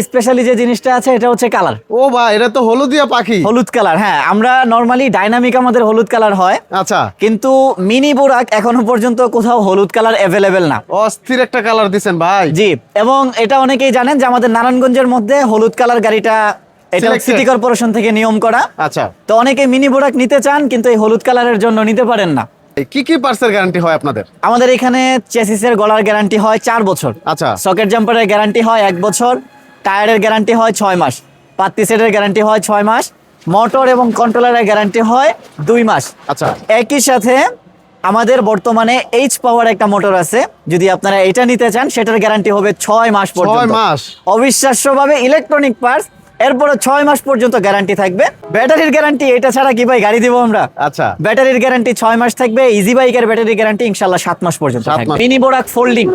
Specially যে জিনিসটা আছে এটা হচ্ছে কালার ও ভাই এটা তো হলুদিয়া পাখি। হলুদ কালার হ্যাঁ আমরা নর্মালি ডাইনামিক আমাদের হলুদ কালার হয়। আচ্ছা। কিন্তু মিনি বোরাক এখনও পর্যন্ত কোথাও হলুদ কালার অ্যাভেলেবেল না। অস্থির একটা কালার দিছেন ভাই। জি এবং এটা অনেকেই জানেন যে আমাদের নারায়ণগঞ্জের মধ্যে হলুদ কালার গাড়িটা এটা সিটি কর্পোরেশন থেকে নিয়ম করা। আচ্ছা। তো অনেকে মিনি বোরাক নিতে চান কিন্তু এই হলুদ কালারের জন্য নিতে পারেন না। কি কি পার্সের গ্যারান্টি হয় আপনাদের? আমাদের এখানে চেসিসের গলার গ্যারান্টি হয় চার বছর। আচ্ছা। সকেট জাম্পারের গ্যারান্টি হয় এক বছর। টায়ারের গ্যারান্টি হয় ছয় মাস পাত্তি সেটের গ্যারান্টি হয় ছয় মাস মোটর এবং কন্ট্রোলারের গ্যারান্টি হয় দুই মাস। আচ্ছা। একই সাথে আমাদের বর্তমানে এইচ পাওয়ার একটা মোটর আছে যদি আপনারা এটা নিতে চান সেটার গ্যারান্টি হবে ছয় মাস পর্যন্ত। মাস। অবিশ্বাস্যভাবে ইলেকট্রনিক পার্টস এরপরে ছয় মাস পর্যন্ত গ্যারান্টি থাকবে। ব্যাটারির গ্যারান্টি এটা ছাড়া কি ভাই গাড়ি দিব আমরা? আচ্ছা। ব্যাটারির গ্যারান্টি ছয় মাস থাকবে ইজি বাইকের ব্যাটারির গ্যারান্টি ইনশাল্লাহ সাত মাস পর্যন্ত mini Borak folding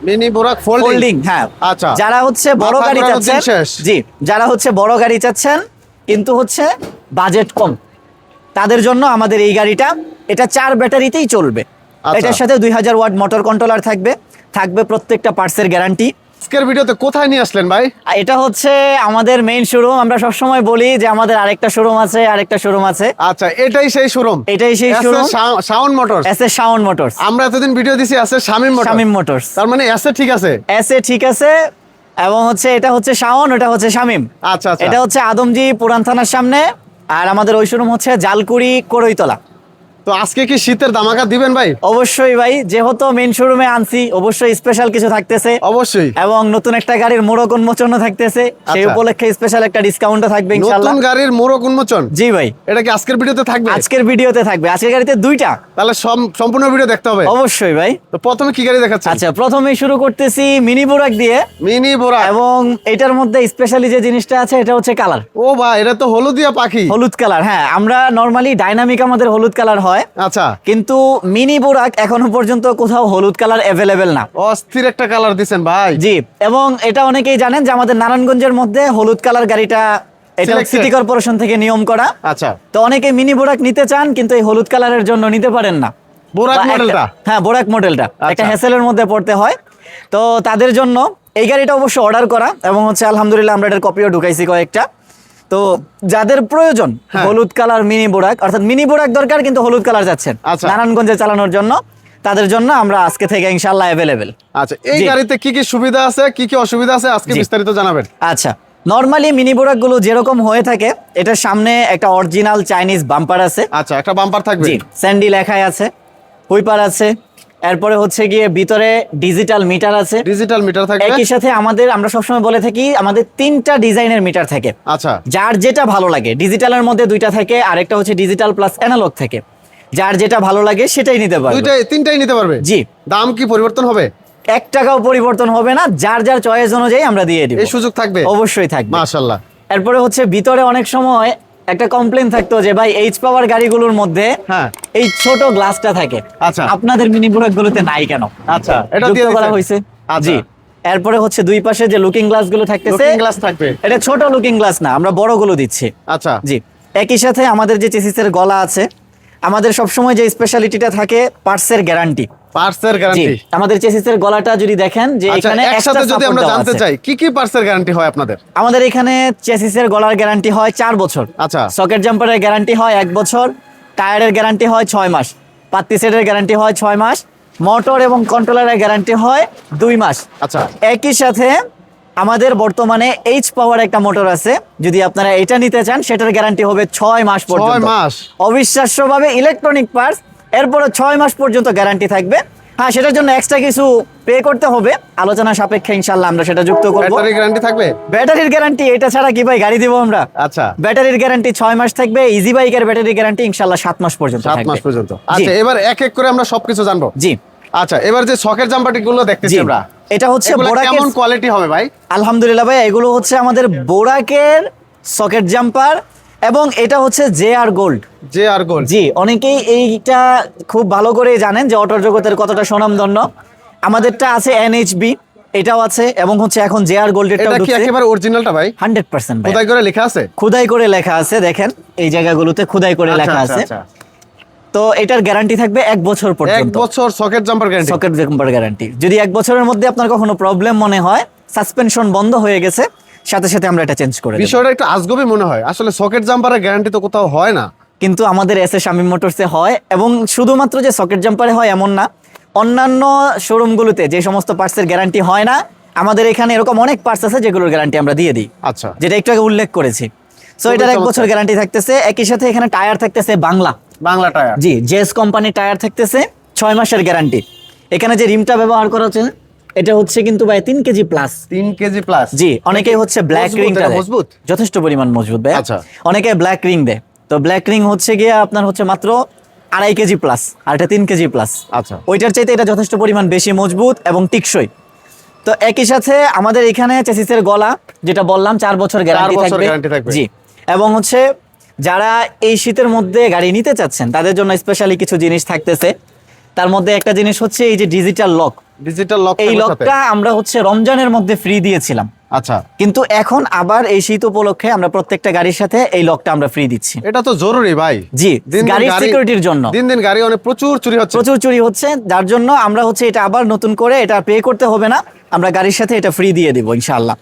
mini Borak folding হ্যাঁ। আচ্ছা। যারা হচ্ছে বড় গাড়ি চাচ্ছেন জি যারা হচ্ছে বড় গাড়ি চাচ্ছেন কিন্তু হচ্ছে বাজেট কম তাদের জন্য আমাদের এই গাড়িটা এটা চার ব্যাটারিতেই চলবে। আচ্ছা। এটার সাথে দুই হাজার ওয়াট মোটর কন্ট্রোলার থাকবে থাকবে প্রত্যেকটা পার্টসের গ্যারান্টি আজকের ভিডিওতে কোথায় নিয়ে আসলেন ভাই? এটা হচ্ছে আমাদের মেইন শোরুম আমরা সবসময় বলি যে আমাদের আরেকটা শোরুম আছে আরেকটা শোরুম আছে। আচ্ছা এটাই সেই শোরুম এটাই সেই showroom sound motor S A Shaon motors আমরা এতদিন ভিডিও দিছি আছে শামিম মোটর শামিম মোটরস তার মানে এসে ঠিক আছে? এস এ ঠিক আছে এবং হচ্ছে এটা হচ্ছে শাওন ওটা হচ্ছে শামিম আচ্ছা আচ্ছা। এটা হচ্ছে আদমজি পুরান থানার সামনে আর আমাদের ওই শোরুম হচ্ছে জালকুড়ি করইতলা। তো আজকে কি শীতের দামাকা দিবেন ভাই? অবশ্যই ভাই যেহেতু মেন শোরুমে আনছি অবশ্যই স্পেশাল কিছু থাকতেছে। অবশ্যই। এবং নতুন একটা গাড়ির মোড়ক উন্মোচনও থাকতেছে। সেই আচ্ছা। উপলক্ষে স্পেশাল একটা ডিসকাউন্টও থাকবে ইনশাআল্লাহ। নতুন গাড়ির মোড়ক উন্মোচন? জি ভাই। এটা কি আজকের ভিডিওতে থাকবে? আজকের ভিডিওতে থাকবে। আজকের গাড়িতে দুইটা। তাহলে সম্পূর্ণ ভিডিও দেখতে হবে? অবশ্যই ভাই। তো প্রথমে কি গাড়ি দেখাচ্ছে আচ্ছা প্রথমেই শুরু করতেছি মিনি বোরাক দিয়ে। মিনি বোরা এবং এটার মধ্যে স্পেশালি যে জিনিসটা আছে এটা হচ্ছে কালার ও ভাই এটা তো হলুদিয়া পাখি। হলুদ কালার হ্যাঁ। আমরা নর্মালি ডাইনামিক আমাদের হলুদ কালার হয়। আচ্ছা। কিন্তু মিনি বোরাক এখনও পর্যন্ত কোথাও হলুদ কালার অ্যাভেলেবেল না। অস্থির একটা কালার দিছেন ভাই। জি এবং এটা অনেকেই জানেন যে আমাদের নারায়ণগঞ্জের মধ্যে হলুদ কালার গাড়িটা এটা সিটি কর্পোরেশন থেকে নিয়ম করা। আচ্ছা। তো অনেকে মিনি বোরাক নিতে চান কিন্তু এই হলুদ কালারের জন্য নিতে পারেন না। বোরাক মডেলটা? হ্যাঁ বোরাক মডেলটা। একটা আচ্ছা। হ্যাসেলের মধ্যে পড়তে হয়। তো তাদের জন্য এই গাড়িটা অবশ্য অর্ডার করা এবং হচ্ছে আলহামদুলিল্লাহ আমরা এটার কপিও ঢুকাইছি কয়েকটা। তো যাদের প্রয়োজন হ্যাঁ। হলুদ কালার মিনি বোরাক অর্থাৎ মিনি বোরাক দরকার কিন্তু হলুদ কালার যাচ্ছেন আচ্ছা। নারায়ণগঞ্জে চালানোর জন্য তাদের জন্য আমরা আজকে থেকে ইনশাল্লাহ অ্যাভেলেবেল আচ্ছা এই গাড়িতে কি কি সুবিধা আছে কি কি অসুবিধা আছে আজকে বিস্তারিত জানাবেন। আচ্ছা নর্মালি মিনি বোরাকগুলো যেরকম হয়ে থাকে এটার সামনে একটা অরিজিনাল চাইনিজ বাম্পার আছে। আচ্ছা একটা বাম্পার থাকবে। জি স্যান্ডি লেখায় আছে হুইপার আছে এরপরে হচ্ছে গিয়ে ভিতরে ডিজিটাল মিটার আছে। ডিজিটাল মিটার থাকবে? একই সাথে আমাদের আমরা সবসময় বলে থাকি আমাদের তিনটা ডিজাইনের মিটার থাকে। আচ্ছা। যার যেটা ভালো লাগে ডিজিটালের মধ্যে দুইটা থাকে আরেকটা হচ্ছে ডিজিটাল প্লাস অ্যানালগ থাকে। যার যেটা ভালো লাগে সেটাই নিতে পারবে। দুইটাই তিনটাই নিতে পারবে? জি। দাম কি পরিবর্তন হবে? এক টাকাও পরিবর্তন হবে না যার যার চয়েস অনুযায়ী আমরা দিয়ে দিব। এই সুযোগ থাকবে? অবশ্যই থাকবে। মাশাআল্লাহ। এরপরে হচ্ছে ভিতরে অনেক সময় একটা কমপ্লেন থাকতো যে ভাই এইচ পাওয়ার গাড়িগুলোর মধ্যে হ্যাঁ। এই ছোট গ্লাসটা থাকে। আচ্ছা। আপনাদের মিনি গুলোতে নাই কেন? আচ্ছা এটা দিয়ে করা? হয়েছে। আচ্ছা। জি। এরপরে হচ্ছে দুই পাশে যে লুকিং গ্লাসগুলো থাকতেছে লুকিং গ্লাস থাকবে। এটা ছোট লুকিং গ্লাস না আমরা বড়গুলো দিচ্ছি। আচ্ছা। জি। একই সাথে আমাদের যে চেসিসের গলা আছে আমাদের সবসময় যে স্পেশালিটিটা থাকে পার্টসের গ্যারান্টি পার্টসের জি গ্যারান্টি আমাদের চেসিসের গলাটা যদি দেখেন যে আচ্ছা এখানে একসাথে যদি আমরা জানতে চাই কি কি পার্টসের গ্যারান্টি হয় আপনাদের? আমাদের এখানে চেসিসের গলার গ্যারান্টি হয় চার বছর। আচ্ছা। সকেট জাম্পারের গ্যারান্টি হয় এক বছর টায়ারের গ্যারান্টি হয় ছয় মাস পাত্তি সেটের গ্যারান্টি হয় ছয় মাস মোটর এবং কন্ট্রোলারের গ্যারান্টি হয় দুই মাস। আচ্ছা। একই সাথে আমাদের বর্তমানে এইচ পাওয়ার একটা মোটর আছে যদি আপনারা এটা নিতে চান সেটার গ্যারান্টি হবে ছয় মাস পর্যন্ত। মাস? অবিশ্বাস্যভাবে ইলেকট্রনিক পার্টস এরপরে ছয় মাস পর্যন্ত গ্যারান্টি থাকবে। হ্যাঁ সেটার জন্য এক্সট্রা কিছু পে করতে হবে। আলোচনা সাপেক্ষে ইনশাল্লাহ আমরা সেটা যুক্ত করব। ব্যাটারি গ্যারান্টি থাকবে? ব্যাটারির গ্যারান্টি এটা ছাড়া কি ভাই গাড়ি দিব আমরা? আচ্ছা। ব্যাটারির গ্যারান্টি ছয় মাস থাকবে ইজি বাইকের ব্যাটারি গ্যারান্টি ইনশাল্লাহ সাত মাস পর্যন্ত থাকবে। মাস পর্যন্ত। আচ্ছা এবার এক এক করে আমরা সবকিছু জানব। জি। আচ্ছা এবার যে শখের জাম্পারটি গুলো দেখতেছি আমরা এটা হচ্ছে বোরাকের কেমন কোয়ালিটি হবে ভাই? আলহামদুলিল্লাহ ভাই এগুলো হচ্ছে আমাদের বোরাকের সকেট জাম্পার এবং এটা হচ্ছে J R gold J R gold G অনেকেই এইটা খুব ভালো করে জানেন যে অটোর জগতের কতটা সুনামধন্য। আমাদেরটা আছে এনএইচবি এটাও আছে এবং হচ্ছে এখন জে আর গোল্ডেরটাও এটা কি একেবারে অরিজিনালটা ভাই? হান্ড্রেড পার্সেন্ট কোথায় করে লেখা আছে? খোদাই করে লেখা আছে দেখেন এই জায়গাগুলোতে খোদাই করে আচ্ছা, লেখা আচ্ছা, আছে। আচ্ছা। তো এটার গ্যারান্টি থাকবে এক বছর পর্যন্ত। এক বছর socket jumper guarantee socket jumper guarantee যদি এক বছরের মধ্যে আপনার কখনো প্রবলেম মনে হয় সাসপেনশন বন্ধ হয়ে গেছে সাথে সাথে আমরা এটা চেঞ্জ করে বিষয়টা একটু আজগবি মনে হয়। আসলে সকেট জাম্পারের গ্যারান্টি তো কোথাও হয় না। কিন্তু আমাদের এস শামীম মোটরসে হয় এবং শুধুমাত্র যে সকেট জাম্পারে হয় এমন না অন্যান্য শোরুমগুলোতে যে সমস্ত পার্টসের গ্যারান্টি হয় না আমাদের এখানে এরকম অনেক পার্টস আছে যেগুলোর গ্যারান্টি আমরা দিয়ে দিই। আচ্ছা। যেটা একটু আগে উল্লেখ করেছি। সো এটার এক বছর গ্যারান্টি থাকতেছে। একই সাথে এখানে টায়ার থাকতেছে বাংলা। বাংলা টায়ার জি জেস কোম্পানির টায়ার থাকতেছে ছয় মাসের গ্যারান্টি এখানে যে রিমটা ব্যবহার করা হচ্ছে এটা হচ্ছে কিন্তু ভাই তিন কেজি প্লাস তিন কেজি প্লাস জি অনেকেই হচ্ছে ব্ল্যাক রিংটা। মজবুত? যথেষ্ট পরিমাণ মজবুত ভাই। আচ্ছা। অনেকে ব্ল্যাক রিং দেয়। তো ব্ল্যাক রিং হচ্ছে গিয়ে আপনার হচ্ছে মাত্র আড়াই কেজি প্লাস আর এটা তিন কেজি প্লাস আচ্ছা। ওইটার চাইতে এটা যথেষ্ট পরিমাণ বেশি মজবুত এবং টিকসই। তো একই সাথে আমাদের এখানে চেসিসের গলা যেটা বললাম চার বছর গ্যারান্টি থাকবে। জি। এবং হচ্ছে যারা এই শীতের মধ্যে গাড়ি নিতে চাচ্ছেন তাদের জন্য স্পেশালি কিছু জিনিস থাকতেছে। তার মধ্যে একটা জিনিস হচ্ছে এই যে ডিজিটাল লক ডিজিটাল লক এই লকটা আমরা হচ্ছে রমজানের মধ্যে ফ্রি দিয়েছিলাম। আচ্ছা। কিন্তু এখন আবার এই শীত উপলক্ষে আমরা প্রত্যেকটা গাড়ির সাথে এই লকটা আমরা ফ্রি দিচ্ছি। এটা তো জরুরি ভাই। জি গাড়ির সিকিউরিটির জন্য। দিন দিন গাড়ি অনেক প্রচুর চুরি হচ্ছে। প্রচুর চুরি হচ্ছে যার জন্য আমরা হচ্ছে এটা আবার নতুন করে এটা পে করতে হবে না। আমরা গাড়ির সাথে এটা ফ্রি দিয়ে দিব ইনশাআল্লাহ।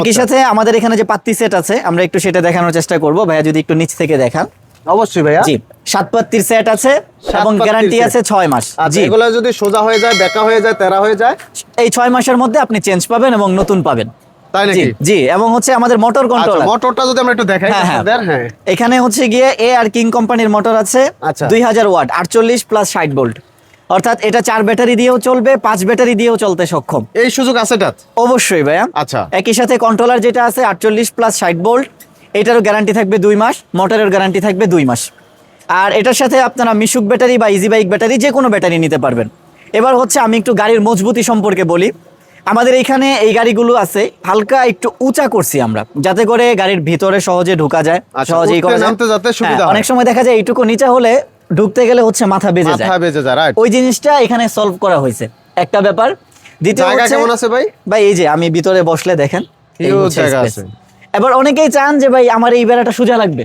একই সাথে আমাদের এখানে যে পাত্তি সেট আছে আমরা একটু সেটা দেখানোর চেষ্টা করব। ভাইয়া যদি একটু নিচ থেকে দেখান। অবশ্যই ভাইয়া। জি। সাত পাত্তির সেট আছে এবং গ্যারান্টি আছে ছয় মাস। আচ্ছা এগুলো যদি সোজা হয়ে যায় বেঁকা হয়ে যায় তেরা হয়ে যায়? এই ছয় মাসের মধ্যে আপনি চেঞ্জ পাবেন এবং নতুন পাবেন। তাই জি নাকি? জি এবং হচ্ছে আমাদের মোটর কন্ট্রোল মোটরটা যদি আমরা একটু দেখাই হ্যাঁ, হ্যাঁ। হ্যাঁ। এখানে হচ্ছে গিয়ে এ আর কিং কোম্পানির মোটর আছে আচ্ছা। দুই হাজার ওয়াট আটচল্লিশ প্লাস ষাট ভোল্ট অর্থাৎ এটা চার ব্যাটারি দিয়েও চলবে পাঁচ ব্যাটারি দিয়েও চলতে সক্ষম। এই সুযোগ আছে অবশ্যই ভাইয়া। আচ্ছা। একই সাথে কন্ট্রোলার যেটা আছে আটচল্লিশ প্লাস ষাট ভোল্ট এটারও গ্যারান্টি থাকবে দুই মাস মোটরের গ্যারান্টি থাকবে দুই মাস। আর এটার সাথে আপনারা মিশুক ব্যাটারি বা ইজি বাইক ব্যাটারি যে কোনো ব্যাটারি নিতে পারবেন। এবার হচ্ছে আমি একটু গাড়ির মজবুতি সম্পর্কে বলি। আমাদের এইখানে এই গাড়িগুলো আছে হালকা একটু উঁচা করছি আমরা যাতে করে গাড়ির ভিতরে সহজে ঢোকা যায় আচ্ছা, সুবিধা হ্যাঁ। অনেক সময় দেখা যায় এইটুকু নিচে হলে ঢুকতে গেলে হচ্ছে মাথা বেজে যায়। ওই জিনিসটা এখানে সলভ করা হয়েছে একটা ব্যাপার। দ্বিতীয় কেমন আছে ভাই? ভাই এই যে আমি ভিতরে বসলে দেখেন। এবার অনেকেই চান যে ভাই আমার এই বেড়াটা সোজা লাগবে।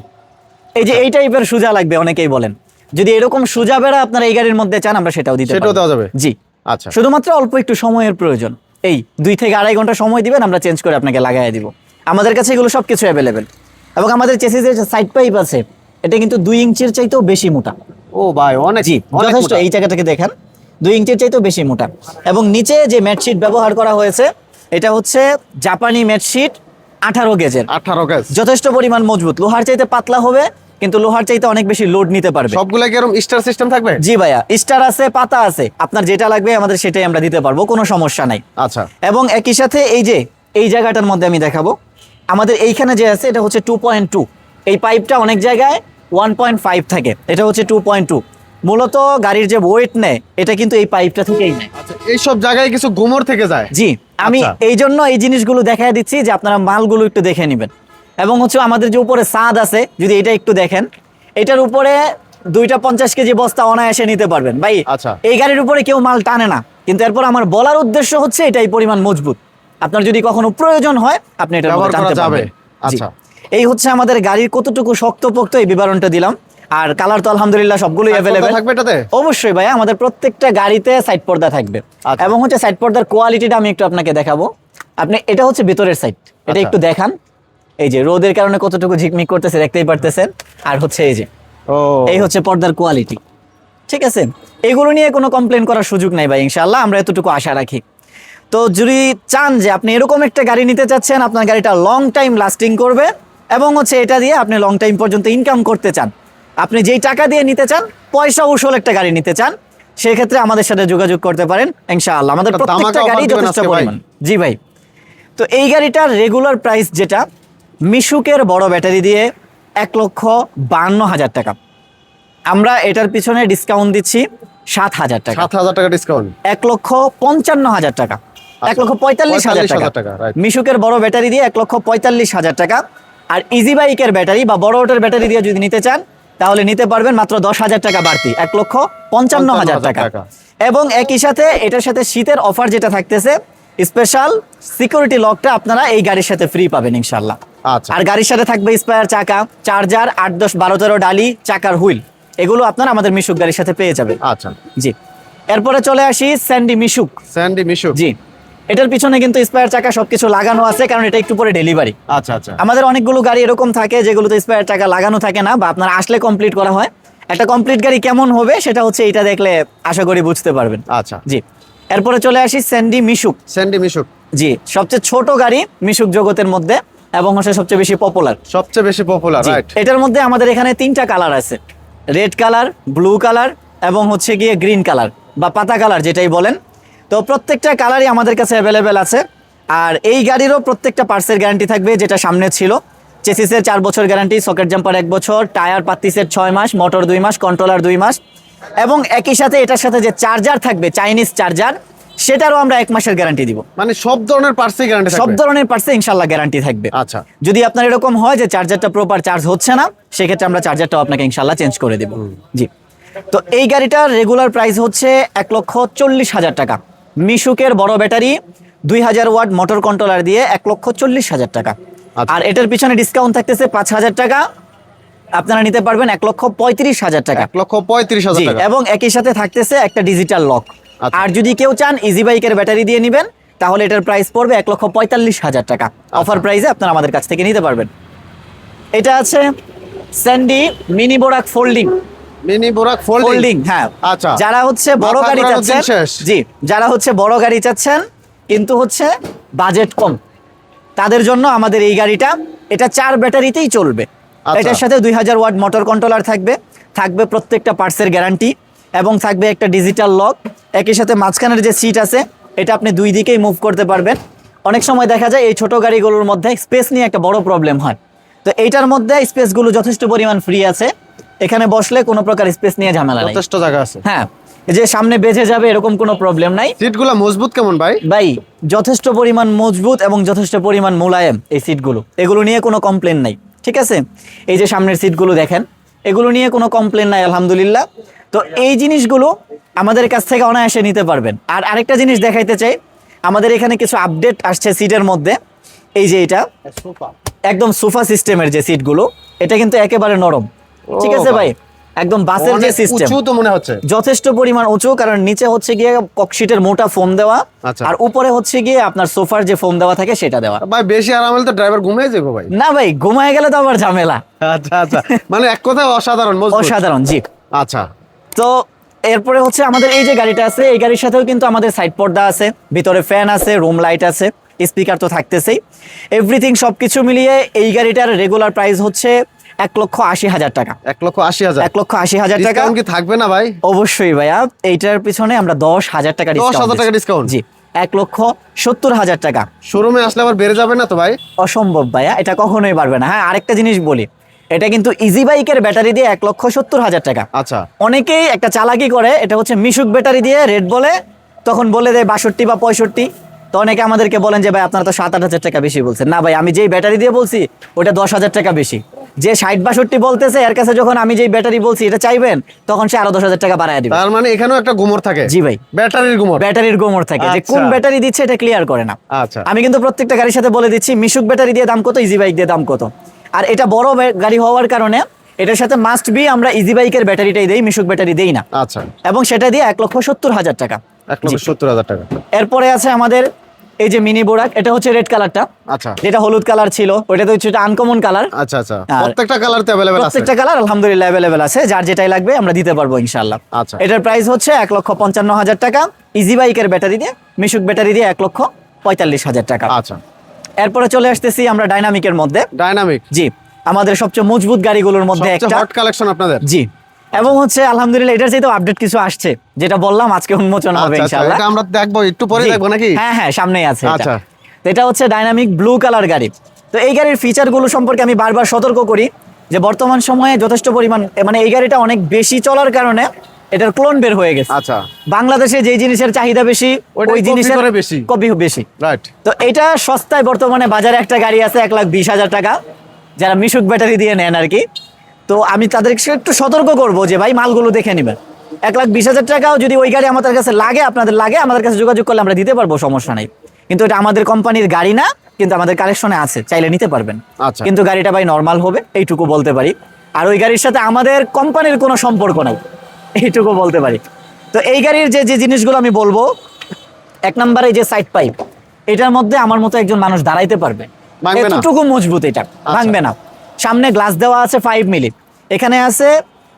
এই যে এই টাইপের সোজা লাগবে অনেকেই বলেন। যদি এরকম সোজা বেড়া আপনারা এই গাড়ির মধ্যে চান আমরা সেটাও দিতে সেটাও দেওয়া যাবে? জি। আচ্ছা। শুধুমাত্র অল্প একটু সময়ের প্রয়োজন। এই দুই থেকে আড়াই ঘণ্টা সময় দিবেন আমরা চেঞ্জ করে আপনাকে লাগাই দিব। আমাদের কাছে এগুলো সব কিছু অ্যাভেলেবেল এবং আমাদের চেসিসের সাইড পাইপ আছে এটা কিন্তু দুই ইঞ্চির চাইতেও বেশি মোটা। ও ভাই অনেক জি যথেষ্ট এই জায়গাটাকে দেখেন। দুই ইঞ্চির চাইতেও বেশি মোটা। এবং নিচে যে ম্যাটশিট ব্যবহার করা হয়েছে এটা হচ্ছে জাপানি ম্যাটশিট আঠারো গেজের আঠারো গেজ যথেষ্ট পরিমাণ মজবুত। লোহার চাইতে পাতলা হবে কিন্তু লোহার চাইতে অনেক বেশি লোড নিতে পারবে। সবগুলা কি এরকম স্টার সিস্টেম থাকবে? জি ভাইয়া স্টার আছে পাতা আছে আপনার যেটা লাগবে আমাদের সেটাই আমরা দিতে পারব কোনো সমস্যা নাই। আচ্ছা। এবং একই সাথে এই যে এই জায়গাটার মধ্যে আমি দেখাবো আমাদের এইখানে যে আছে এটা হচ্ছে টু পয়েন্ট টু এই পাইপটা অনেক জায়গায় ওয়ান পয়েন্ট ফাইভ থাকে এটা হচ্ছে টু পয়েন্ট টু মূলত গাড়ির যে ওয়েট নেয় এটা কিন্তু এই পাইপটা থেকেই নেয়। আচ্ছা এই সব জায়গায় কিছু গোমর থেকে যায়? জি আমি আচ্ছা। এই জন্য এই জিনিসগুলো দেখাই দিচ্ছি যে আপনারা মালগুলো একটু দেখে নেবেন। এবং হচ্ছে আমাদের যে উপরে সাদ আছে যদি এটা একটু দেখেন এটার উপরে দুইটা পঞ্চাশ কেজি বস্তা অনায়াসে নিতে পারবেন ভাই আচ্ছা। এই গাড়ির উপরে কেউ মাল টানে না কিন্তু এরপর আমার বলার উদ্দেশ্য হচ্ছে এটাই পরিমাণ মজবুত আপনার যদি কখনো প্রয়োজন হয় আপনি এটা। আচ্ছা। এই হচ্ছে আমাদের গাড়ির কতটুকু শক্ত শক্তপোক্ত এই বিবরণটা দিলাম আর কালার তো আলহামদুলিল্লাহ সবগুলোই থাকবে এটাতে? অবশ্যই ভাই আমাদের প্রত্যেকটা গাড়িতে সাইড পর্দা থাকবে আচ্ছা। এবং হচ্ছে সাইড পর্দার কোয়ালিটিটা আমি একটু আপনাকে দেখাবো আপনি এটা হচ্ছে ভিতরের সাইড এটা আচ্ছা। একটু দেখান এই যে রোদের কারণে কতটুকু ঝিকমিক করতেছে দেখতেই পারতেছেন। আর হচ্ছে এই যে এই হচ্ছে পর্দার কোয়ালিটি ঠিক আছে? এগুলো নিয়ে কোনো কমপ্লেন করার সুযোগ নাই ভাই ইনশাল্লাহ আমরা এতটুকু আশা রাখি। তো যদি চান যে আপনি এরকম একটা গাড়ি নিতে চাচ্ছেন আপনার গাড়িটা লং টাইম লাস্টিং করবে এবং হচ্ছে এটা দিয়ে আপনি লং টাইম পর্যন্ত ইনকাম করতে চান। আপনি যেই টাকা দিয়ে নিতে চান পয়সা উসল একটা গাড়ি নিতে চান সেক্ষেত্রে আমাদের সাথে যোগাযোগ করতে পারেন ইনশাআল্লাহ। আমাদের প্রত্যেকটা গাড়ি যথেষ্ট পরিমাণ। জি ভাই। তো এই গাড়িটার রেগুলার প্রাইস যেটা মিশুকের বড় ব্যাটারি দিয়ে এক লক্ষ বান্ন হাজার টাকা। আমরা এটার পিছনে ডিসকাউন্ট দিচ্ছি সাত হাজার টাকা। সাত হাজার টাকা ডিসকাউন্ট এক লক্ষ পঞ্চান্ন হাজার টাকা। এক লক্ষ পঁয়তাল্লিশ হাজার টাকা। মিশুকের বড় ব্যাটারি দিয়ে এক লক্ষ পঁয়তাল্লিশ হাজার টাকা। আর ইজি বাইকের ব্যাটারি বা বড় ওটার ব্যাটারি দিয়ে যদি নিতে চান তাহলে নিতে পারবেন মাত্র দশ হাজার টাকা বাড়তি এক লক্ষ পঞ্চান্ন হাজার টাকা। এবং একই সাথে এটার সাথে শীতের অফার যেটা থাকতেছে স্পেশাল সিকিউরিটি লকটা আপনারা এই গাড়ির সাথে ফ্রি পাবেন ইনশাল্লাহ আচ্ছা আর গাড়ির সাথে থাকবে স্পায়ার চাকা চার্জার আট দশ বারো তেরো ডালি চাকার হুইল। এগুলো আপনার আমাদের মিশুক গাড়ির সাথে পেয়ে যাবে। আচ্ছা। জি। এরপরে চলে আসি স্যান্ডি মিশুক স্যান্ডি মিশুক জি। এটার পিছনে কিন্তু স্পায়ার চাকা সবকিছু লাগানো আছে কারণ এটা একটু পরে ডেলিভারি আচ্ছা আচ্ছা। আমাদের অনেকগুলো গাড়ি এরকম থাকে যেগুলোতে স্পায়ার চাকা লাগানো থাকে না বা আপনার আসলে কমপ্লিট করা হয়। একটা কমপ্লিট গাড়ি কেমন হবে সেটা হচ্ছে এটা দেখলে আশা করি বুঝতে পারবেন। আচ্ছা। জি। এরপরে চলে আসি স্যান্ডি মিশুক স্যান্ডি মিশুক জি। সবচেয়ে ছোট গাড়ি মিশুক জগতের মধ্যে। এবং হচ্ছে সবচেয়ে বেশি পপুলার সবচেয়ে বেশি পপুলার রাইট এটার মধ্যে আমাদের এখানে তিনটা কালার আছে। রেড কালার ব্লু কালার এবং হচ্ছে গিয়ে গ্রিন কালার বা পাতা কালার যেটাই বলেন। তো প্রত্যেকটা কালারই আমাদের কাছে অ্যাভেলেবেল আছে। আর এই গাড়িরও প্রত্যেকটা পার্টসের গ্যারান্টি থাকবে যেটা সামনে ছিল। চেসিসের চার বছর গ্যারান্টি সকেট জাম্পার এক বছর টায়ার পাত্তিসের ছয় মাস মোটর দুই মাস কন্ট্রোলার দুই মাস। এবং একই সাথে এটার সাথে যে চার্জার থাকবে চাইনিজ চার্জার সেটারও আমরা এক মাসের গ্যারান্টি দিব। মানে সব ধরনের পার্টসই গ্যারান্টি সব ধরনের পার্টসে ইনশাল্লাহ গ্যারান্টি থাকবে। আচ্ছা। যদি আপনার এরকম হয় যে চার্জারটা প্রপার চার্জ হচ্ছে না সেক্ষেত্রে আমরা চার্জারটাও আপনাকে ইনশাল্লাহ চেঞ্জ করে দেব। জি। তো এই গাড়িটার রেগুলার প্রাইস হচ্ছে এক লক্ষ চল্লিশ হাজার টাকা। মিশুকের বড় ব্যাটারি দুই হাজার ওয়াট মোটর কন্ট্রোলার দিয়ে এক লক্ষ চল্লিশ হাজার টাকা। আচ্ছা। আর এটার পিছনে ডিসকাউন্ট থাকতেছে পাঁচ হাজার টাকা। আপনারা নিতে পারবেন এক লক্ষ পঁয়ত্রিশ হাজার টাকা। এক লক্ষ পঁয়ত্রিশ হাজার এবং একই সাথে থাকতেছে একটা ডিজিটাল লক। আর যদি কেউ চান ইজি বাইকের ব্যাটারি দিয়ে নেবেন তাহলে এটার প্রাইস পড়বে এক লক্ষ পঁয়তাল্লিশ হাজার টাকা। আচ্ছা। অফার প্রাইসে আপনারা আমাদের কাছ থেকে নিতে পারবেন। এটা আছে Sandy mini Borak folding mini Borak folding folding হ্যাঁ। আচ্ছা। যারা হচ্ছে বড় গাড়ি চাচ্ছেন জি যারা হচ্ছে বড় গাড়ি চাচ্ছেন কিন্তু হচ্ছে বাজেট কম তাদের জন্য আমাদের এই গাড়িটা এটা চার ব্যাটারিতেই চলবে। আচ্ছা। এটার সাথে দুই হাজার ওয়াট মোটর কন্ট্রোলার থাকবে। থাকবে প্রত্যেকটা পার্টসের গ্যারান্টি এবং থাকবে একটা ডিজিটাল লক একই সাথে মাঝখানের যে সিট আছে এটা আপনি দুই দিকেই মুভ করতে পারবেন। অনেক সময় দেখা যায় এই ছোট গাড়িগুলোর মধ্যে স্পেস নিয়ে একটা বড় প্রবলেম হয়। তো এইটার মধ্যে স্পেসগুলো যথেষ্ট পরিমাণ ফ্রি আছে। এখানে বসলে কোনো প্রকার স্পেস নিয়ে ঝামেলা নেই। যথেষ্ট জায়গা আছে। হ্যাঁ এই যে সামনে বেঁচে যাবে এরকম কোনো প্রবলেম নাই। সিটগুলো মজবুত কেমন ভাই? ভাই যথেষ্ট পরিমাণ মজবুত এবং যথেষ্ট পরিমাণ মোলায়েম এই সিটগুলো এগুলো নিয়ে কোনো কমপ্লেন নাই। ঠিক আছে? এই যে সামনের সিটগুলো দেখেন। এগুলো নিয়ে কোনো কমপ্লেন নাই আলহামদুলিল্লাহ। তো এই জিনিসগুলো আমাদের কাছ থেকে অনায়াসে নিতে পারবেন। আর আরেকটা জিনিস দেখাইতে চাই আমাদের এখানে কিছু আপডেট আসছে সিটের মধ্যে। এই যে এটা একদম সোফা সিস্টেমের যে সিটগুলো এটা কিন্তু একেবারে নরম। ঠিক আছে ভাই। একদম বাসের যে সিস্টেম উঁচু তো মনে হচ্ছে। যথেষ্ট পরিমাণ উঁচু কারণ নিচে হচ্ছে গিয়ে ককশিটের মোটা ফোম দেওয়া। আচ্ছা। আর উপরে হচ্ছে গিয়ে আপনার সোফার যে ফোম দেওয়া থাকে সেটা দেওয়া। ভাই বেশি আরাম হলে তো ড্রাইভার ঘুমিয়ে যাব ভাই। না ভাই ঘুমায় গেলে তো আবার ঝামেলা। আচ্ছা আচ্ছা। মানে এক কথায় অসাধারণ মজবুত। অসাধারণ জি। আচ্ছা। তো এরপরে হচ্ছে আমাদের এই যে গাড়িটা আছে এই গাড়ির সাথেও কিন্তু আমাদের সাইড পর্দা আছে ভিতরে ফ্যান আছে রুম লাইট আছে স্পিকার তো থাকতেছেই। এভরিথিং সবকিছু মিলিয়ে এই গাড়িটার রেগুলার প্রাইস হচ্ছে এক লক্ষ আশি হাজার টাকা। এক লক্ষ আশি হাজার। এক লক্ষ আশি হাজার টাকা। কি থাকবে না ভাই? অবশ্যই ভাইয়া এইটার পিছনে আমরা দশ হাজার টাকা 10,000 টাকা discount? জি এক লক্ষ সত্তর হাজার টাকা। শোরুমে আসলে আবার বেড়ে যাবে না তো ভাই? অসম্ভব ভাইয়া এটা কখনোই পারবে না। হ্যাঁ আরেকটা জিনিস বলি এটা কিন্তু ইজি বাইকের ব্যাটারি দিয়ে এক লক্ষ সত্তর হাজার টাকা। আচ্ছা। অনেকেই একটা চালাকি করে এটা হচ্ছে মিশুক ব্যাটারি দিয়ে রেট বলে তখন বলে দেয় বাষট্টি বা পঁয়ষট্টি। তো অনেকে আমাদেরকে বলেন যে ভাই আপনারা তো সাত আট হাজার টাকা বেশি বলছেন। না ভাই আমি যেই ব্যাটারি দিয়ে বলছি ওটা দশ হাজার টাকা বেশি। যে ষাট বাষট্টি বলতেছে এর কাছে যখন আমি যেই ব্যাটারি বলছি এটা চাইবেন তখন সে আরও দশ হাজার টাকা বাড়ায় দিবে। তার মানে এখানেও একটা গুমর থাকে? জি ভাই। ব্যাটারির গুমর? ব্যাটারির গোমর থাকে। যে কোন আচ্ছা। ব্যাটারি দিচ্ছে এটা ক্লিয়ার করে না। আচ্ছা। আমি কিন্তু প্রত্যেকটা গাড়ির সাথে বলে দিচ্ছি মিশুক ব্যাটারি দিয়ে দাম কত ইজি বাইক দিয়ে দাম কত। আর এটা বড় গাড়ি হওয়ার কারণে এটার সাথে মাস্ট বি আমরা ইজি বাইকের ব্যাটারিটাই দেই মিশুক ব্যাটারি দেই না। আচ্ছা। এবং সেটা দিয়ে এক লক্ষ সত্তর হাজার টাকা। এক লক্ষ সত্তর হাজার টাকা। এরপরে আছে আমাদের এই যে মিনি বোরাক এটা হচ্ছে রেড কালারটা আচ্ছা। যেটা হলুদ কালার ছিল ওটা তো হচ্ছে আনকমন কালার আচ্ছা আচ্ছা। প্রত্যেকটা কালার তো অ্যাভেলেবেল আছে। প্রত্যেকটা কালার আলহামদুলিল্লাহ অ্যাভেলেবেল আছে। যার যেটাই লাগবে আমরা দিতে পারব ইনশাল্লাহ আচ্ছা। এটার প্রাইস হচ্ছে এক লক্ষ পঞ্চান্ন হাজার টাকা। ইজি বাইকের ব্যাটারি দিয়ে মিশুক ব্যাটারি দিয়ে এক লক্ষ পঁয়তাল্লিশ হাজার টাকা। আচ্ছা। এরপরে চলে আসতেছি আমরা ডাইনামিকের মধ্যে। ডাইনামিক জি আমাদের সবচেয়ে মজবুত গাড়িগুলোর মধ্যে একটা। হট কালেকশন আপনাদের? জি। এবং হচ্ছে আলহামদুলিল্লাহ এটার চাইতেও আপডেট কিছু আসছে যেটা বললাম আজকে উন্মোচন হবে আচ্ছা আচ্ছা ইনশাআল্লাহ। এটা আমরা দেখব একটু পরে দেখব নাকি? হ্যাঁ হ্যাঁ সামনেই আছে এটা। আচ্ছা। তো এটা হচ্ছে ডাইনামিক ব্লু কালার গাড়ি। তো এই গাড়ির ফিচারগুলো সম্পর্কে আমি বারবার সতর্ক করি যে বর্তমান সময়ে যথেষ্ট পরিমাণ মানে এই গাড়িটা অনেক বেশি চলার কারণে এটার ক্লোন বের হয়ে গেছে। আচ্ছা। বাংলাদেশে যেই জিনিসের চাহিদা বেশি ওই জিনিসের বেশি। কপি বেশি। রাইট তো এটা সস্তায় বর্তমানে বাজারে একটা গাড়ি আছে এক লাখ বিশ হাজার টাকা যারা মিশুক ব্যাটারি দিয়ে নেন আর কি। তো আমি তাদেরকে একটু সতর্ক করব যে ভাই মালগুলো দেখে নেবেন। এক লাখ বিশ হাজার টাকাও যদি ওই গাড়ি আমাদের কাছে লাগে আপনাদের লাগে আমাদের কাছে যোগাযোগ করলে আমরা দিতে পারব সমস্যা নাই। কিন্তু এটা আমাদের কোম্পানির গাড়ি না কিন্তু আমাদের কালেকশনে আছে চাইলে নিতে পারবেন। আচ্ছা। কিন্তু গাড়িটা ভাই নর্মাল হবে এইটুকু বলতে পারি। আর ওই গাড়ির সাথে আমাদের কোম্পানির কোনো সম্পর্ক নাই এইটুকু বলতে পারি। তো এই গাড়ির যে যে জিনিসগুলো আমি বলব এক নম্বরে যে সাইড পাইপ এটার মধ্যে আমার মতো একজন মানুষ দাঁড়াইতে পারবে। এতটুকু মজবুত এটা ভাঙবে না। সামনে গ্লাস দেওয়া আছে ফাইভ মিলি এখানে আছে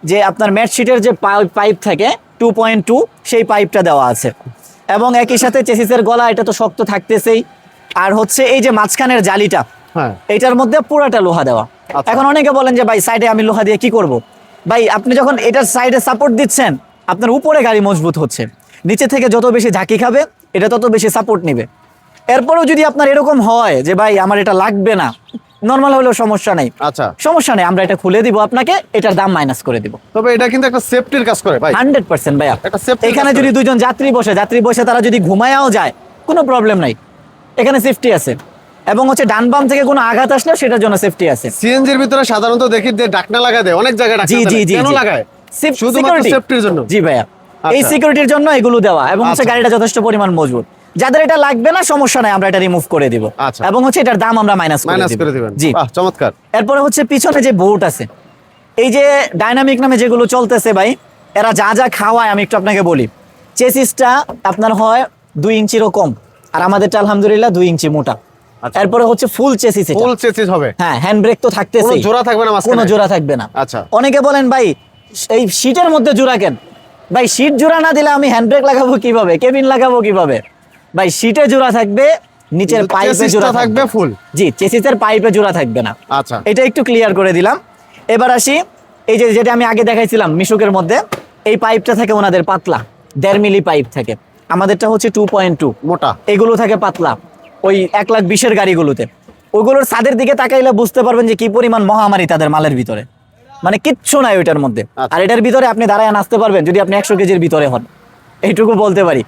যে আপনার ম্যাটশিটের যে পাইপ থাকে টু পয়েন্ট টু সেই পাইপটা দেওয়া আছে। এবং একই সাথে চেসিসের গলা এটা তো শক্ত থাকতেছেই। আর হচ্ছে এই যে মাঝখানের জালিটা হ্যাঁ। এইটার মধ্যে পুরাটা লোহা দেওয়া। আচ্ছা। এখন অনেকে বলেন যে ভাই সাইডে আমি লোহা দিয়ে কি করব? ভাই আপনি যখন এটার সাইডে সাপোর্ট দিচ্ছেন আপনার উপরে গাড়ি মজবুত হচ্ছে। নিচে থেকে যত বেশি ঝাঁকি খাবে এটা তত বেশি সাপোর্ট নেবে। এরপরেও যদি আপনার এরকম হয় যে ভাই আমার এটা লাগবে না নর্মাল হলেও সমস্যা নেই। আচ্ছা। সমস্যা নেই আমরা এটা খুলে দিব আপনাকে এটার দাম মাইনাস করে দিব। তবে এটা কিন্তু একটা সেফটির কাজ করে ভাই। হান্ড্রেড পার্সেন্ট ভাইয়া। এখানে যদি দুজন যাত্রী বসে যাত্রী বসে তারা যদি ঘুমায়াও যায় কোনো প্রবলেম নাই। এখানে সেফটি আছে। এবং হচ্ছে ডান বাম থেকে কোনো আঘাত আসলে সেটার জন্য সেফটি আছে। সিএনজির ভিতরে সাধারণত দেখি যে ডাকনা লাগায় দেয় অনেক জায়গায় ডাকনা জি জি জি কেন লাগায়? শুধুমাত্র সেফটির জন্য। জি ভাইয়া। এই আচ্ছা। সিকিউরিটির জন্য এগুলো দেওয়া এবং হচ্ছে আচ্ছা। গাড়িটা যথেষ্ট পরিমাণ মজবুত। যাদের এটা লাগবে না সমস্যা নাই আমরা এটা রিমুভ করে দিব। আচ্ছা। এবং হচ্ছে এটার দাম আমরা মাইনাস মাইনাস করে করে দিব। দিবেন। জি। চমৎকার। এরপরে হচ্ছে পিছনে যে বোর্ড আছে এই যে ডাইনামিক নামে যেগুলো চলতেছে ভাই এরা যা যা খাওয়ায় আমি একটু আপনাকে বলি। চেসিসটা আপনার হয় দুই ইঞ্চিরও কম আর আমাদেরটা আলহামদুলিল্লাহ দুই ইঞ্চি মোটা। আচ্ছা। এরপরে হচ্ছে ফুল চেসিস ফুল চেসিস হবে। হ্যাঁ হ্যান্ড ব্রেক তো থাকতেছে কোনো জোড়া থাকবে না? কোনো জোড়া থাকবে না। আচ্ছা। অনেকে বলেন ভাই এই শীটের মধ্যে জোড়া কেন? ভাই শীট জোড়া না দিলে আমি হ্যান্ড ব্রেক লাগাবো কীভাবে? কেবিন লাগাবো কীভাবে? ভাই শীটে জোড়া থাকবে নিচের পাইপে জোড়া থাকবে full। জি চেসিসের পাইপে জোড়া থাকবে না। আচ্ছা। এটা একটু ক্লিয়ার করে দিলাম। এবার আসি এই যে যেটা আমি আগে দেখাইছিলাম মিশুকের মধ্যে এই পাইপটা থাকে ওনাদের পাতলা দেড় মিলি পাইপ থাকে। আমাদেরটা হচ্ছে টু পয়েন্ট টু মোটা। এগুলো থাকে পাতলা ওই এক লাখ বিশের গাড়িগুলোতে। ওগুলোর ছাদের দিকে তাকাইলে বুঝতে পারবেন যে কি পরিমাণ মহামারী তাদের মালের ভিতরে। মানে কিচ্ছু নাই ওইটার মধ্যে। আচ্ছা। আর এটার ভিতরে আপনি দাঁড়ায় নাচতে পারবেন যদি আপনি একশো কেজির ভিতরে হন। এইটুকু বলতে পারি।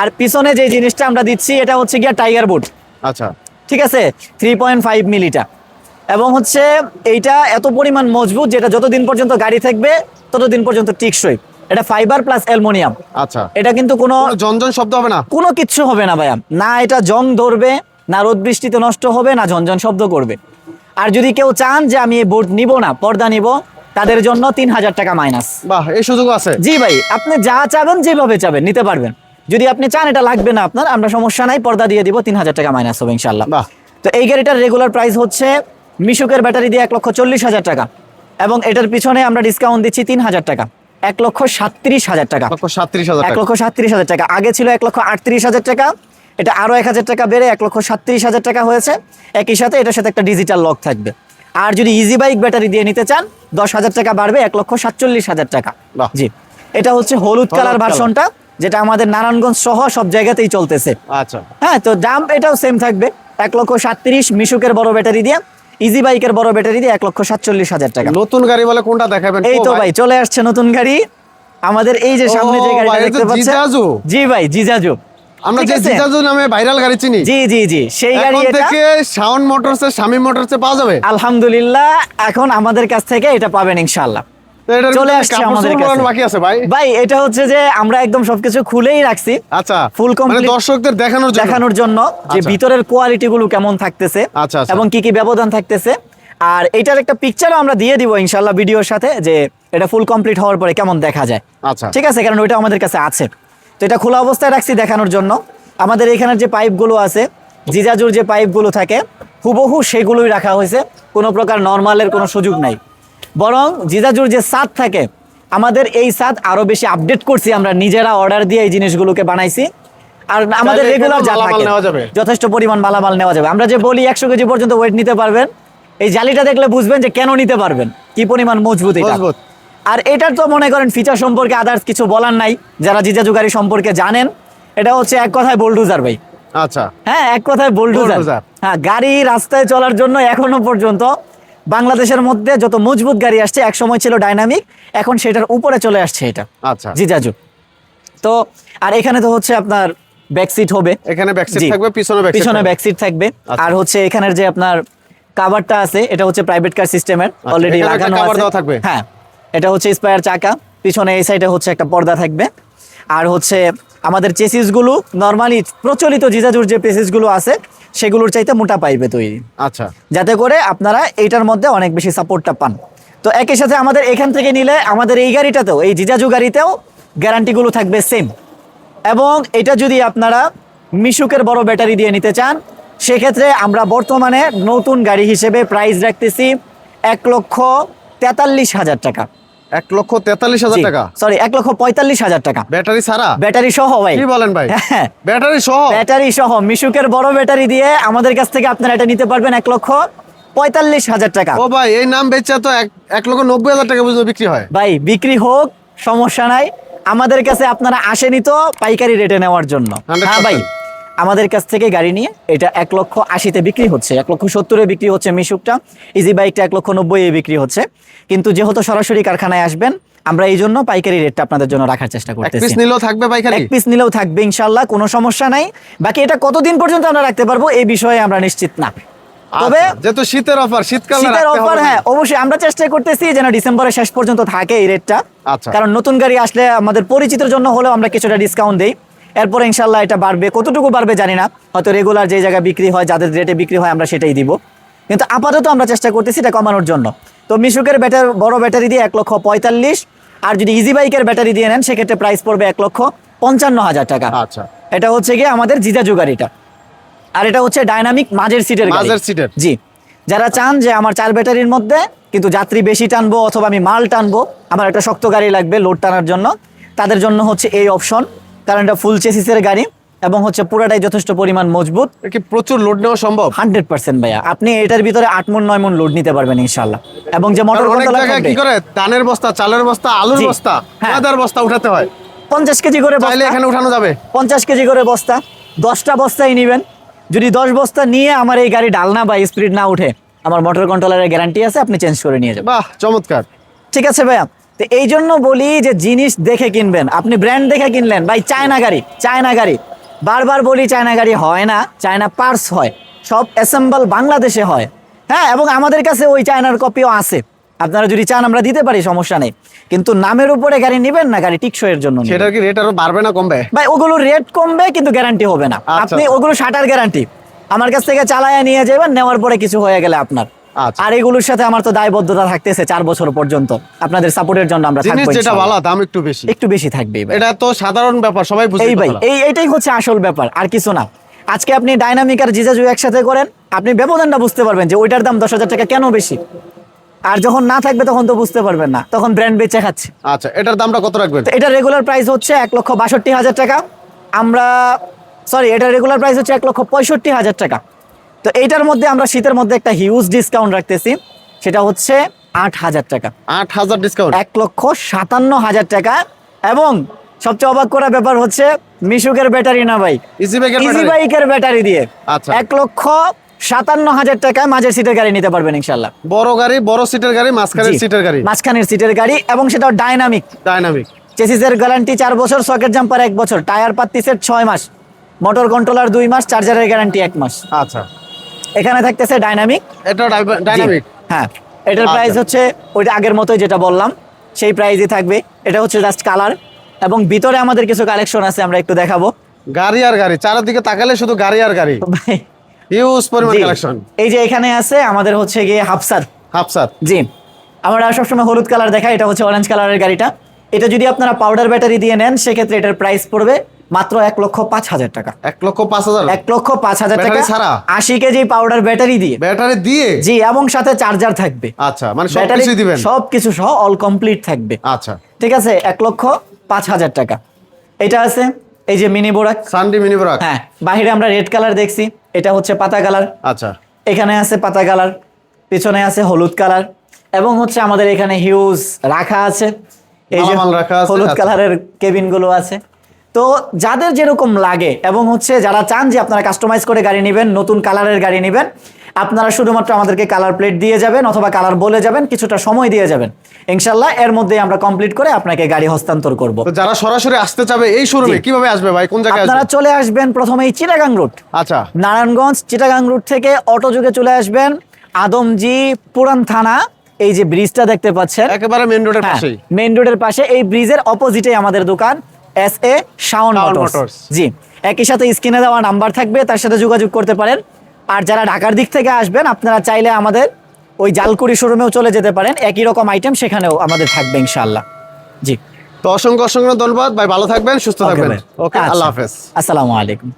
আর পিছনে যে জিনিসটা আমরা দিচ্ছি এটা হচ্ছে গিয়া টাইগার বুট আচ্ছা। ঠিক আছে? থ্রি পয়েন্ট ফাইভ মিলিটা এবং হচ্ছে এইটা এত পরিমাণ মজবুত যেটা যতদিন পর্যন্ত গাড়ি থাকবে ততদিন পর্যন্ত টিকসই। এটা ফাইবার প্লাস অ্যালমোনিয়াম আচ্ছা। এটা কিন্তু কোনো জনজন শব্দ হবে না? কোনো কিচ্ছু হবে না ভাইয়া। না এটা জং ধরবে না রোদ বৃষ্টিতে নষ্ট হবে না ঝনঝন শব্দ করবে। আর যদি কেউ চান যে আমি এই বোর্ড নিব না পর্দা নিব তাদের জন্য তিন হাজার টাকা মাইনাস বাহ এই সুযোগ আছে। জি ভাই আপনি যা চাবেন যেভাবে চাবেন নিতে পারবেন। যদি আপনি চান এটা লাগবে না আপনার আমরা সমস্যা নাই পর্দা দিয়ে দিব তিন হাজার টাকা মাইনাস হবে ইনশাল্লাহ তো এই গাড়িটার রেগুলার প্রাইস হচ্ছে মিশুকের ব্যাটারি দিয়ে এক লক্ষ চল্লিশ হাজার টাকা এবং এটার পিছনে আমরা ডিসকাউন্ট দিচ্ছি তিন হাজার টাকা। এক লক্ষ সাতত্রিশ হাজার টাকা। এক লক্ষ সাতত্রিশ হাজার টাকা। আগে ছিল এক লক্ষ আটত্রিশ হাজার টাকা এটা আরও এক হাজার টাকা বেড়ে এক লক্ষ সাতত্রিশ হাজার টাকা হয়েছে। একই সাথে এটার সাথে একটা ডিজিটাল লক থাকবে। আর যদি ইজি বাইক ব্যাটারি দিয়ে নিতে চান দশ হাজার টাকা বাড়বে এক লক্ষ সাতচল্লিশ হাজার টাকা। জি। এটা হচ্ছে হলুদ কালার। ভার্সনটা যেটা আমাদের নারায়ণগঞ্জ সহ সব জায়গাতেই চলতেছে। আচ্ছা। হ্যাঁ তো দাম এটাও সেম থাকবে। এক লক্ষ সাতত্রিশ মিশুকের বড় ব্যাটারি দিয়ে ইজি বাইকের বড় ব্যাটারি দিয়ে এক লক্ষ সাতচল্লিশ হাজার টাকা। নতুন গাড়ি বলে কোনটা দেখাবেন? এই তো ভাই। চলে আসছে নতুন গাড়ি। আমাদের এই যে সামনে যে ও গাড়িটা দেখতে পাচ্ছেন। জি ভাই জিজাজু। আমরা যে জিজাজু নামে ভাইরাল গাড়ি চিনি। জি জি জি সেই গাড়ি এটা। থেকে শাওন মোটরস এর শামী পাওয়া যাবে? আলহামদুলিল্লাহ এখন আমাদের কাছ থেকে এটা পাবেন ইনশাআল্লাহ। এটার চলে আসছে আমাদের কাছে। বাকি আছে ভাই? ভাই এটা হচ্ছে যে আমরা একদম সবকিছু খুলেই রাখছি। আচ্ছা Full মানে complete- দর্শকদের দেখানোর জন্য। দেখানোর জন্য যে আচ্ছা। ভিতরের কোয়ালিটি গুলো কেমন থাকতেছে আচ্ছা, আচ্ছা। এবং কি কি ব্যবধান থাকতেছে। আর এটার একটা পিকচারও আমরা দিয়ে দিব ইনশাল্লাহ ভিডিওর সাথে যে এটা ফুল কমপ্লিট হওয়ার পরে কেমন দেখা যায়। আচ্ছা। ঠিক আছে কারণ ওইটা আমাদের কাছে আছে। তো এটা খোলা অবস্থায় রাখছি দেখানোর জন্য। আমাদের এখানের যে পাইপগুলো আছে জিজাজুর যে পাইপগুলো থাকে হুবহু সেগুলোই রাখা হয়েছে। কোনো প্রকার নর্মালের কোনো সুযোগ নাই। বরং জিজাজুর যে সাদ থাকে আমাদের এই সাদ আরও বেশি আপডেট করছি আমরা। নিজেরা অর্ডার দিয়ে এই জিনিসগুলোকে বানাইছি। আর আমাদের রেগুলার যা থাকে। যথেষ্ট পরিমাণ মালামাল নেওয়া যাবে। আমরা যে বলি একশো কেজি পর্যন্ত ওয়েট নিতে পারবেন এই জালিটা দেখলে বুঝবেন যে কেন নিতে পারবেন। কি পরিমাণ মজবুত এটা। আর এটার তো মনে করেন ফিচার সম্পর্কে আদার্স কিছু বলার নাই যারা জিজাজু গাড়ি সম্পর্কে জানেন। এটা হচ্ছে এক কথায় বোল্ডুজার ভাই। আচ্ছা। হ্যাঁ এক কথায় বোল্ডুজার হ্যাঁ গাড়ি রাস্তায় চলার জন্য এখনও পর্যন্ত বাংলাদেশের মধ্যে যত মজবুত গাড়ি আসছে এক সময় ছিল ডাইনামিক এখন সেটার উপরে চলে আসছে এটা। আচ্ছা। জিজাজু তো আর এখানে তো হচ্ছে আপনার ব্যাক সিট হবে। এখানে ব্যাকসিট থাকবে পিছনে ব্যাক পিছনে ব্যাক সিট থাকবে। আচ্ছা। আর হচ্ছে এখানের যে আপনার কাভারটা আছে এটা হচ্ছে প্রাইভেট কার সিস্টেমের অলরেডি লাগানো আছে। থাকবে? হ্যাঁ। এটা হচ্ছে স্পায়ার চাকা। পিছনে এই সাইডে হচ্ছে একটা পর্দা থাকবে। আর হচ্ছে আমাদের চেসিসগুলো নর্মালি প্রচলিত জিজাজুর যে পেসিসগুলো আছে সেগুলোর চাইতে মোটা পাইবে তৈরি আচ্ছা। যাতে করে আপনারা এইটার মধ্যে অনেক বেশি সাপোর্টটা পান। তো একই সাথে আমাদের এখান থেকে নিলে আমাদের এই গাড়িটাতেও এই জিজাজু গাড়িতেও গ্যারান্টিগুলো থাকবে সেম এবং এটা যদি আপনারা মিশুকের বড় ব্যাটারি দিয়ে নিতে চান সেক্ষেত্রে আমরা বর্তমানে নতুন গাড়ি হিসেবে প্রাইস রাখতেছি এক লক্ষ তেতাল্লিশ হাজার টাকা। এক লক্ষ তেতাল্লিশ হাজার টাকা। সরি এক লক্ষ পঁয়তাল্লিশ হাজার টাকা। ব্যাটারি ছাড়া? ব্যাটারি সহ ভাই। কি বলেন ভাই? হ্যাঁ। ব্যাটারি সহ? ব্যাটারি সহ মিশুকের বড় ব্যাটারি দিয়ে আমাদের কাছ থেকে আপনারা এটা নিতে পারবেন এক লক্ষ পঁয়তাল্লিশ হাজার টাকা। ও ভাই এই নাম বেচা তো এক- এক লক্ষ নব্বই হাজার টাকা পর্যন্ত বিক্রি হয়। ভাই বিক্রি হোক সমস্যা নাই। আমাদের কাছে আপনারা আসেনি তো পাইকারি রেটে নেওয়ার জন্য। হ্যাঁ ভাই। আমাদের কাছ থেকে গাড়ি নিয়ে এটা এক লক্ষ আশিতে বিক্রি হচ্ছে এক লক্ষ সত্তরে বিক্রি হচ্ছে মিশুকটা ইজি বাইকটা এক লক্ষ নব্বই বিক্রি হচ্ছে। কিন্তু যেহেতু সরাসরি কারখানায় আসবেন আমরা এই জন্য পাইকারি রেটটা আপনাদের জন্য রাখার চেষ্টা এক পিস করতেছি নিলেও থাকবে খালি এক পিস নিলেও থাকবে ইনশাল্লাহ কোনো সমস্যা নাই। বাকি এটা কতদিন পর্যন্ত আমরা রাখতে পারব এই বিষয়ে আমরা নিশ্চিত না। তবে আচ্ছা, যেহেতু শীতের অফার শীতকালে শীতের অফার হ্যাঁ অবশ্যই আমরা চেষ্টা করতেছি যেন ডিসেম্বরের শেষ পর্যন্ত থাকে এই রেটটা। আচ্ছা। কারণ নতুন গাড়ি আসলে আমাদের পরিচিতের জন্য হলেও আমরা কিছুটা ডিসকাউন্ট দেই। এরপরে ইনশাল্লাহ এটা বাড়বে। কতটুকু বাড়বে জানি না। হয়তো রেগুলার যে জায়গায় বিক্রি হয় যাদের রেটে বিক্রি হয় আমরা সেটাই দিব। কিন্তু আপাতত আমরা চেষ্টা করতেছি এটা কমানোর জন্য। তো মিশুকের ব্যাটার বড় ব্যাটারি দিয়ে এক লক্ষ পঁয়তাল্লিশ আর যদি ইজি বাইকের ব্যাটারি দিয়ে নেন সেক্ষেত্রে প্রাইস পড়বে এক লক্ষ পঞ্চান্ন হাজার টাকা। আচ্ছা। এটা হচ্ছে গিয়ে আমাদের জিজাজু গাড়িটা আর এটা হচ্ছে ডাইনামিক মাঝের সিটের মাঝের সিটের। জি। যারা চান যে আমার চার ব্যাটারির মধ্যে কিন্তু যাত্রী বেশি টানবো অথবা আমি মাল টানবো আমার একটা শক্ত গাড়ি লাগবে লোড টানার জন্য তাদের জন্য হচ্ছে এই অপশন কারণ এটা ফুল চেসিসের গাড়ি এবং হচ্ছে পুরাটাই যথেষ্ট পরিমাণ মজবুত। কি প্রচুর লোড নেওয়া সম্ভব? হান্ড্রেড পার্সেন্ট ভাইয়া। আপনি এটার ভিতরে আট মন নয় মন লোড নিতে পারবেন ইনশাল্লাহ এবং যে মোটর কি করে? ধানের বস্তা চালের বস্তা আলুর বস্তা হ্যাঁ। ময়দার বস্তা উঠাতে হয়। পঞ্চাশ কেজি করে বস্তা। এখানে উঠানো যাবে। পঞ্চাশ কেজি করে বস্তা। দশটা বস্তাই নেবেন। যদি দশ বস্তা নিয়ে আমার এই গাড়ি ডালনা বা স্পিড না উঠে আমার মোটর কন্ট্রোলারের গ্যারান্টি আছে আপনি চেঞ্জ করে নিয়ে যাবেন। বাহ চমৎকার। ঠিক আছে ভাইয়া। তো এই জন্য বলি যে জিনিস দেখে কিনবেন। আপনি ব্র্যান্ড দেখে কিনলেন ভাই চায়না গাড়ি চায়না গাড়ি। বারবার বলি চায়না গাড়ি হয় না চায়না পার্স হয়। সব অ্যাসেম্বল বাংলাদেশে হয়। হ্যাঁ এবং আমাদের কাছে ওই চায়নার কপিও আছে। আপনারা যদি চান আমরা দিতে পারি সমস্যা নেই। কিন্তু নামের উপরে গাড়ি নেবেন না গাড়ি টিকসইয়ের জন্য সেটা কি রেট আরও বাড়বে না কমবে? ভাই ওগুলো রেট কমবে কিন্তু গ্যারান্টি হবে না। আচ্ছা, আপনি আচ্ছা। ওগুলো শাটার গ্যারান্টি আমার কাছ থেকে চালায় নিয়ে যাবেন নেওয়ার পরে কিছু হয়ে গেলে আপনার। আর এগুলোর সাথে আমার তো দায়বদ্ধতা থাকতেছে চার বছর পর্যন্ত। আপনাদের সাপোর্টের জন্য আমরা জিনিস যেটা ভালো দাম একটু বেশি। একটু বেশি থাকবে এটা তো সাধারণ ব্যাপার সবাই বুঝে এই ভাই এই এইটাই হচ্ছে আসল ব্যাপার আর কিছু না। আজকে আপনি ডাইনামিক আর জিজাজু একসাথে করেন আপনি ব্যবধানটা বুঝতে পারবেন যে ওইটার দাম দশ হাজার টাকা কেন বেশি। আর যখন না থাকবে তখন তো বুঝতে পারবেন না তখন ব্র্যান্ড বেচে খাচ্ছে। আচ্ছা এটার দামটা কত রাখবেন? এটা রেগুলার প্রাইস হচ্ছে এক লক্ষ বাষট্টি হাজার টাকা। আমরা সরি এটা রেগুলার প্রাইস হচ্ছে এক লক্ষ পঁয়ষট্টি হাজার টাকা। তো এইটার মধ্যে আমরা শীতের মধ্যে একটা হিউজ ডিসকাউন্ট রাখতেছি। সেটা হচ্ছে আট হাজার টাকা। আট হাজার ডিসকাউন্ট এক লক্ষ সাতান্ন হাজার টাকা। এবং সবচেয়ে অবাক করা ব্যাপার হচ্ছে মিশুকের ব্যাটারি না ভাই? ইজি বাইকের ব্যাটারি? দিয়ে। আচ্ছা। এক লক্ষ সাতান্ন হাজার টাকায় মাঝের সিটের গাড়ি নিতে পারবেন ইনশাল্লাহ বড় গাড়ি বড় সিটের গাড়ি মাঝখানের সিটের গাড়ি? মাঝখানের সিটের গাড়ি এবং সেটা ডাইনামিক ডাইনামিক চেসিসের গ্যারান্টি চার বছর সকেট জাম্পার এক বছর। টায়ার পাত্তি সেট ছয় মাস। মোটর কন্ট্রোলার দুই মাস চার্জারের গ্যারান্টি এক মাস। আচ্ছা। এখানে থাকতেছে ডাইনামিক এটা ডাইনামিক হ্যাঁ। এটার আচ্ছা। প্রাইস হচ্ছে ওইটা আগের মতোই যেটা বললাম সেই প্রাইসই থাকবে। এটা হচ্ছে জাস্ট কালার এবং ভিতরে আমাদের কিছু কালেকশন আছে আমরা একটু দেখাবো। গাড়ি আর গাড়ি চারিদিকে তাকালে শুধু গাড়ি আর গাড়ি। হিউজ পরিমাণ। কালেকশন এই যে এখানে আছে আমাদের হচ্ছে গিয়ে হাফসার হাফসার জি। আমরা সবসময় হলুদ কালার দেখা এটা হচ্ছে অরেঞ্জ কালারের গাড়িটা। এটা যদি আপনারা পাউডার ব্যাটারি দিয়ে নেন সেক্ষেত্রে এটার প্রাইস পড়বে মাত্র এক লক্ষ পাঁচ হাজার টাকা। এক লক্ষ পাঁচ হাজার? এক লক্ষ পাঁচ হাজার টাকা ছাড়া? আশি কেজি পাউডার ব্যাটারি দিয়ে। ব্যাটারি দিয়ে? জি এবং সাথে চার্জার থাকবে। আচ্ছা মানে ব্যাটারি দিবেন? সব কিছু সহ অল কমপ্লিট থাকবে। আচ্ছা। ঠিক আছে এক লক্ষ পাঁচ হাজার টাকা। এটা আছে এই যে মিনি বোরাক সানডি মিনি ব্রাক হ্যাঁ বাহিরে আমরা রেড কালার দেখছি এটা হচ্ছে পাতা কালার আচ্ছা। এখানে আছে পাতা কালার পিছনে আছে হলুদ কালার এবং হচ্ছে আমাদের এখানে হিউজ রাখা আছে। এই যে হলুদ আচ্ছা। কালারের কেবিনগুলো আছে। তো যাদের যেরকম লাগে এবং হচ্ছে যারা চান যে আপনারা কাস্টমাইজ করে গাড়ি নেবেন নতুন কালারের গাড়ি নেবেন আপনারা শুধুমাত্র আমাদেরকে কালার প্লেট দিয়ে যাবেন অথবা কালার বলে যাবেন কিছুটা সময় দিয়ে যাবেন। ইনশাল্লাহ এর মধ্যে আমরা কমপ্লিট করে আপনাকে গাড়ি হস্তান্তর করব। যারা সরাসরি আসতে চাবে এই শোরুমে কীভাবে আসবে ভাই? কোন জায়গায় আপনারা চলে আসবেন প্রথমেই চিটাগাং রুট আচ্ছা। নারায়ণগঞ্জ চিটাগাং রুট থেকে অটো যুগে চলে আসবেন। আদমজি পুরান থানা এই যে ব্রিজটা দেখতে পাচ্ছেন। একেবারে মেন রোডের পাশেই। মেইন রোডের পাশে এই ব্রিজের অপোজিটে আমাদের দোকান। S A Shaon motors. জি একই সাথে স্ক্রিনে দেওয়া নাম্বার থাকবে তার সাথে যোগাযোগ করতে পারেন। আর যারা ঢাকার দিক থেকে আসবেন আপনারা চাইলে আমাদের ওই জালকুড়ি শোরুমেও চলে যেতে পারেন। একই রকম আইটেম সেখানেও আমাদের থাকবে ইনশাআল্লাহ। জি। তো অসংখ্য অসংখ্য ধন্যবাদ। ভাই ভালো থাকবেন সুস্থ থাকবেন। ওকে আচ্ছা। আল্লাহ হাফেজ। আসসালামু আলাইকুম।